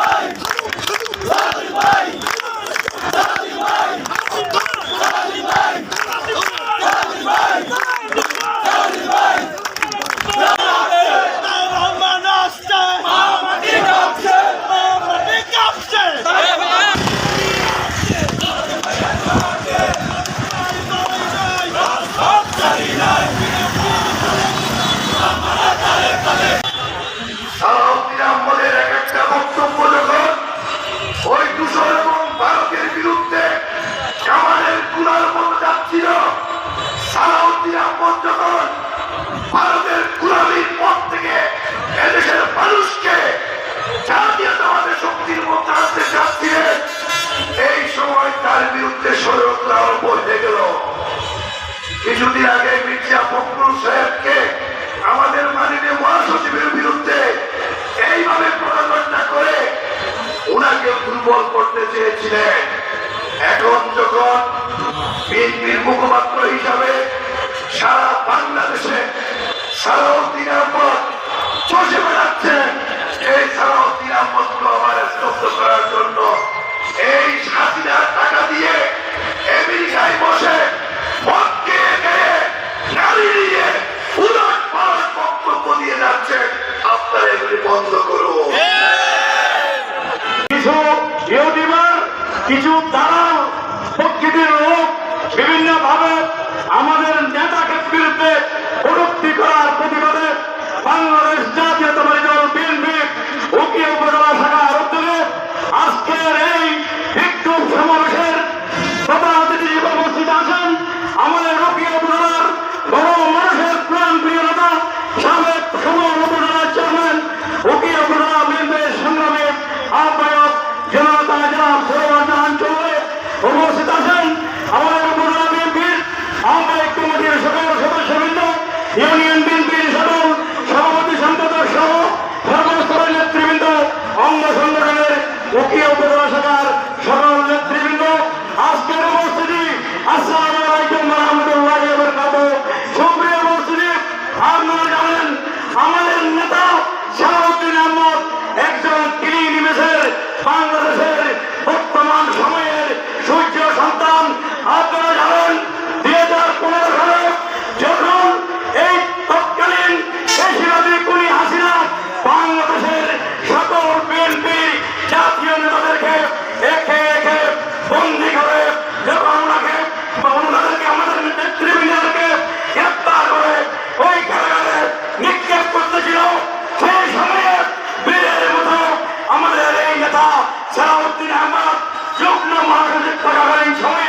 Fight! Salauddin Ahmad চষে বেড়াচ্ছেন। বিভিন্ন ভাবে আমাদের নেতাকে বিরুদ্ধে কমিটির সকল সদস্যবৃন্দ ইউনিয়ন আমার যোগ্য যুগ্ম করা হয়েছে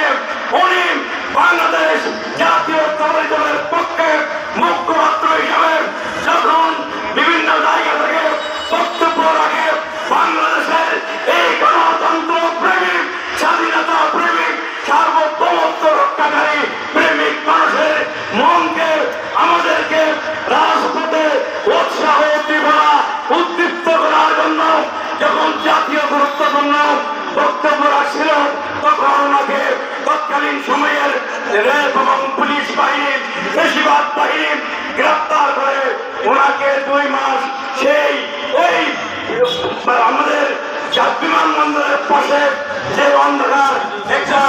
বাহিনী বেশিবাদ গ্রেপ্তার করে ওনাকে দুই মাস সেই আমাদের বিমান বন্দরের পাশে যে অন্ধকার একটা